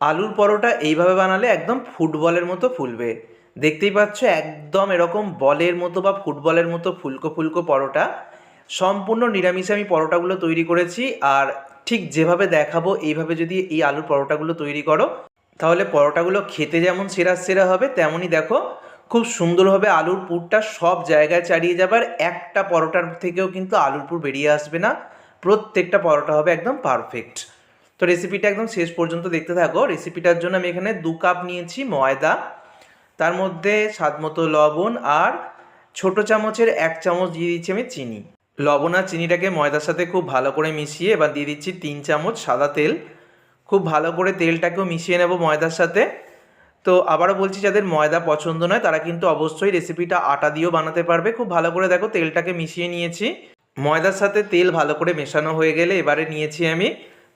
আলুর পরোটা এইভাবে বানালে একদম ফুটবলের মতো ফুলবে। দেখতেই পাচ্ছ একদম এরকম বলের মতো বা ফুটবলের মতো ফুলকো ফুলকো পরোটা। সম্পূর্ণ নিরামিষে আমি পরোটাগুলো তৈরি করেছি আর ঠিক যেভাবে দেখাবো এইভাবে যদি এই আলুর পরোটাগুলো তৈরি করো, তাহলে পরোটাগুলো খেতে যেমন সেরা সেরা হবে, তেমনই দেখো খুব সুন্দরভাবে আলুর পুরটা সব জায়গায় চাড়িয়ে যাবে আর একটা পরোটার থেকেও কিন্তু আলুর পুর বেরিয়ে আসবে না। প্রত্যেকটা পরোটা হবে একদম পারফেক্ট তো রেসিপিটা একদম শেষ পর্যন্ত দেখতে থাকো। রেসিপিটার জন্য আমি এখানে দু কাপ নিয়েছি ময়দা। তার মধ্যে স্বাদ মতো লবণ আর ছোট চামচের এক চামচ দিয়ে দিচ্ছি আমি চিনি। লবণ আর চিনিটাকে ময়দার সাথে খুব ভালো করে মিশিয়ে এবার দিয়ে দিচ্ছি তিন চামচ সাদা তেল। খুব ভালো করে তেলটাকেও মিশিয়ে নেব ময়দার সাথে। তো আবারও বলছি, যাদের ময়দা পছন্দ নয়, তারা কিন্তু অবশ্যই রেসিপিটা আটা দিয়েও বানাতে পারবে। খুব ভালো করে দেখো তেলটাকে মিশিয়ে নিয়েছি। ময়দার সাথে তেল ভালো করে মেশানো হয়ে গেলে এবারে নিয়েছি আমি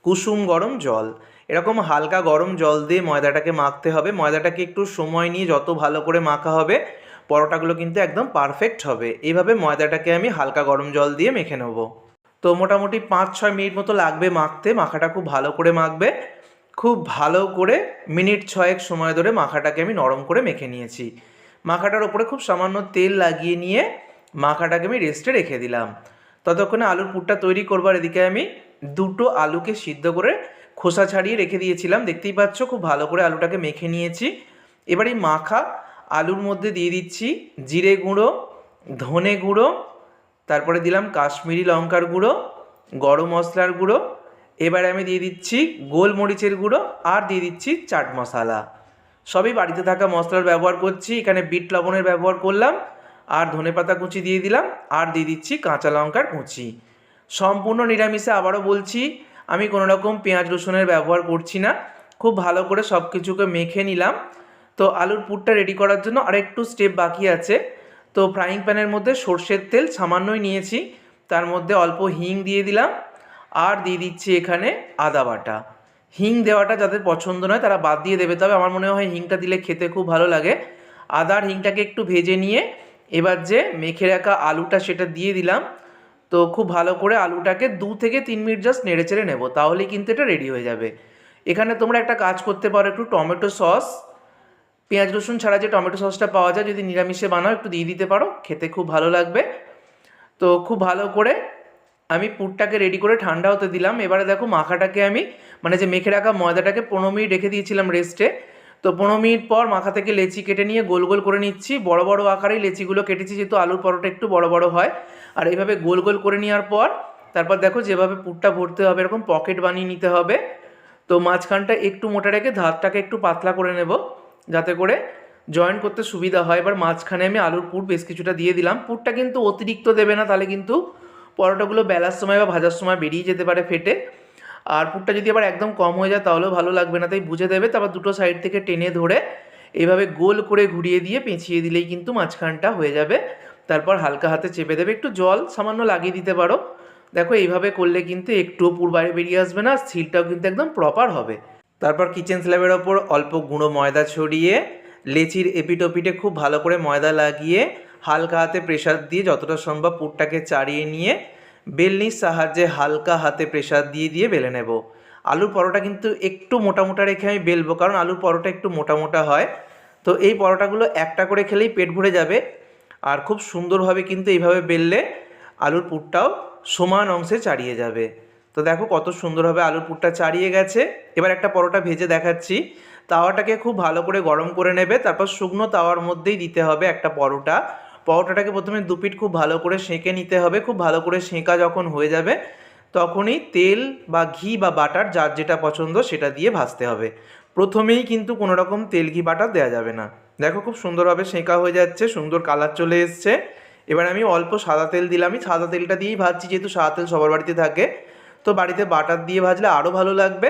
কুসুম গরম জল। এরকম হালকা গরম জল দিয়ে ময়দাটাকে মাখতে হবে। ময়দাটাকে একটু সময় নিয়ে যত ভালো করে মাখা হবে, পরোটাগুলো কিন্তু একদম পারফেক্ট হবে। এইভাবে ময়দাটাকে আমি হালকা গরম জল দিয়ে মেখে নেব। তো মোটামুটি পাঁচ ছয় মিনিট মতো লাগবে মাখতে। মাখাটা খুব ভালো করে মাখবে। খুব ভালো করে মিনিট ছয়েক সময় ধরে মাখাটাকে আমি নরম করে মেখে নিয়েছি। মাখাটার ওপরে খুব সামান্য তেল লাগিয়ে নিয়ে মাখাটাকে আমি রেস্টে রেখে দিলাম। ততক্ষণে আলুর পুরটা তৈরি করবার এদিকে আমি দুটো আলুকে সিদ্ধ করে খোসা ছাড়িয়ে রেখে দিয়েছিলাম। দেখতেই পাচ্ছ, খুব ভালো করে আলুটাকে মেখে নিয়েছি। এবার এই মাখা আলুর মধ্যে দিয়ে দিচ্ছি জিরে গুঁড়ো, ধনে গুঁড়ো, তারপরে দিলাম কাশ্মীরি লঙ্কার গুঁড়ো, গরম মশলার গুঁড়ো। এবারে আমি দিয়ে দিচ্ছি গোলমরিচের গুঁড়ো আর দিয়ে দিচ্ছি চাট মশলা। সবই বাড়িতে থাকা মশলার ব্যবহার করছি, এখানে বিট লবণের ব্যবহার করলাম, আর ধনেপাতা কুচি দিয়ে দিলাম, আর দিয়ে দিচ্ছি কাঁচা লঙ্কার কুচি। সম্পূর্ণ নিরামিষে আবারও বলছি, আমি কোনো রকম পেঁয়াজ রসুনের ব্যবহার করছি না। খুব ভালো করে সব কিছুকে মেখে নিলাম। তো আলুর পুরটা রেডি করার জন্য আরেকটু স্টেপ বাকি আছে। তো ফ্রাইং প্যানের মধ্যে সর্ষের তেল সামান্যই নিয়েছি। তার মধ্যে অল্প হিং দিয়ে দিলাম। আর দিয়ে দিচ্ছি এখানে আদা বাটা। হিং দেওয়াটা যাদের পছন্দ নয় তারা বাদ দিয়ে দেবে। তবে আমার মনে হয় হিংটা দিলে খেতে খুব ভালো লাগে। আদার হিংটাকে একটু ভেজে নিয়ে এবার যে মেখে রাখা আলুটা সেটা দিয়ে দিলাম। তো খুব ভালো করে আলুটাকে দু থেকে তিন মিনিট জাস্ট নেড়ে চেড়ে নেব তাহলেই কিন্তু এটা রেডি হয়ে যাবে। এখানে তোমরা একটা কাজ করতে পারো, একটু টমেটো সস, পেঁয়াজ, রসুন ছাড়া যে টমেটো সসটা পাওয়া যায়, যদি নিরামিষে বানাও, একটু দিয়ে দিতে পারো, খেতে খুব ভালো লাগবে। তো খুব ভালো করে আমি পুরটাকে রেডি করে ঠান্ডা হতে দিলাম। এবারে দেখো মাখাটাকে আমি মানে যে মেখে রাখা ময়দাটাকে পনেরো মিনিট রেখে দিয়েছিলাম রেস্টে তো পনেরো মিনিট পর মাখা থেকে লেচি কেটে নিয়ে গোল গোল করে নিচ্ছি। বড় বড় আকারেই লেচিগুলো কেটেছি, যেহেতু আলুর পরোটা একটু বড় বড় হয়। আর এইভাবে গোল গোল করে নেওয়ার পর, তারপর দেখো যেভাবে পুরটা ভরতে হবে, এরকম পকেট বানিয়ে নিতে হবে। তো মাঝখানটা একটু মোটা রেখে ধারটাকে একটু পাতলা করে নেব, যাতে করে জয়েন করতে সুবিধা হয়। এবার মাঝখানে আমি আলুর পুর বেশ কিছুটা দিয়ে দিলাম। পুরটা কিন্তু অতিরিক্ত দেবে না, তাহলে কিন্তু পরোটাগুলো বেলার সময় বা ভাজার সময় বেরিয়ে যেতে পারে ফেটে। আর পুরটা যদি আবার একদম কম হয়ে যায় তাহলেও ভালো লাগবে না, তাই বুঝে দেবে। তারপর দুটো সাইড থেকে টেনে ধরে এইভাবে গোল করে ঘুরিয়ে দিয়ে পেঁচিয়ে দিলেই কিন্তু মাঝখানটা হয়ে যাবে। তারপর হালকা হাতে চেপে দেবে। একটু জল সামান্য লাগিয়ে দিতে পারো। দেখো, এইভাবে করলে কিন্তু একটুও পুর বাইরে বেরিয়ে আসবে না সিলটাও কিন্তু একদম প্রপার হবে। তারপর কিচেন স্ল্যাবের ওপর অল্প গুঁড়ো ময়দা ছড়িয়ে লেচির এপিটোপিটে খুব ভালো করে ময়দা লাগিয়ে হালকা হাতে প্রেশার দিয়ে যতটা সম্ভব পুরটাকে চাড়িয়ে নিয়ে বেলনির সাহায্যে হালকা হাতে প্রেশার দিয়ে দিয়ে বেলে নেব। আলুর পরোটা কিন্তু একটু মোটা মোটা রেখে আমি বেলবো, কারণ আলুর পরোটা একটু মোটা মোটা হয়। তো এই পরোটাগুলো একটা করে খেলেই পেট ভরে যাবে। আর খুব সুন্দরভাবে কিন্তু এইভাবে বেললে আলুর পুরটাও সমান অংশে চাড়িয়ে যাবে। তো দেখো কত সুন্দরভাবে আলুর পুরটা চাড়িয়ে গেছে। এবার একটা পরোটা ভেজে দেখাচ্ছি। তাওয়াটাকে খুব ভালো করে গরম করে নেবে, তারপর শুকনো তাওয়ার মধ্যেই দিতে হবে একটা পরোটা। পরোটাটাকে প্রথমে দুপিট খুব ভালো করে সেঁকে নিতে হবে। খুব ভালো করে সেঁকা যখন হয়ে যাবে, তখনই তেল বা ঘি বা বাটার যার যেটা পছন্দ সেটা দিয়ে ভাজতে হবে। প্রথমেই কিন্তু কোনো রকম তেল ঘি বাটার দেওয়া যাবে না। দেখো খুব সুন্দরভাবে সেঁকা হয়ে যাচ্ছে, সুন্দর কালার চলে এসছে। এবার আমি অল্প সাদা তেল দিলাম আমি সাদা তেলটা দিয়েই ভাজছি, যেহেতু সাদা তেল সবার বাড়িতে থাকে। তো বাড়িতে বাটার দিয়ে ভাজলে আরও ভালো লাগবে।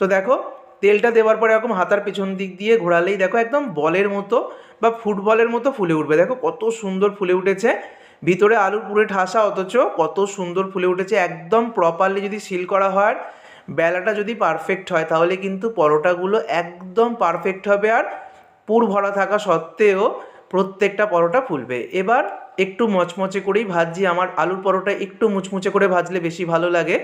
তো দেখো তেলটা দেওয়ার পরে এরকম হাতার পেছন দিক দিয়ে ঘোরালেই দেখো একদম বলের মতো বা ফুটবলের মতো ফুলে উঠবে। দেখো কত সুন্দর ফুলে উঠেছে। ভিতরে আলুর পুরে ঠাসা, অথচ কত সুন্দর ফুলে উঠেছে। একদম প্রপারলি যদি সিল করা হয়, বেলাটা যদি পারফেক্ট হয়, তাহলে কিন্তু পরোটাগুলো একদম পারফেক্ট হবে। আর পুর ভরা থাকা সত্ত্বেও প্রত্যেকটা পরোটা ফুলবে। এবার একটু মচমচে করেই ভাজছি। আমার আলুর পরোটা একটু মুচমুচে করে ভাজলে বেশি ভালো লাগে।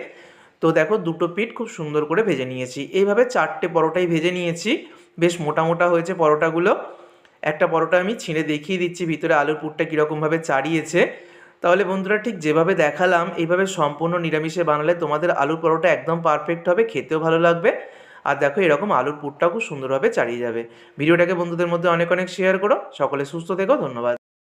তো দেখো দুটো পিঠ খুব সুন্দর করে ভেজে নিয়েছি। এইভাবে চারটে পরোটাই ভেজে নিয়েছি। বেশ মোটা মোটা হয়েছে পরোটাগুলো। একটা পরোটা আমি ছিঁড়ে দেখিয়ে দিচ্ছি, ভিতরে আলুর পুরটা কীরকমভাবে চাড়িয়েছে। তাহলে বন্ধুরা ঠিক যেভাবে দেখালাম, এইভাবে সম্পূর্ণ নিরামিষে বানালে তোমাদের আলুর পরোটা একদম পারফেক্ট হবে, খেতেও ভালো লাগবে। আর দেখো এরকম আলুর পুরটাও খুব সুন্দরভাবে চাড়িয়ে যাবে। ভিডিওটাকে বন্ধুদের মধ্যে অনেক অনেক শেয়ার করো। সকলে সুস্থ থেকো, ধন্যবাদ।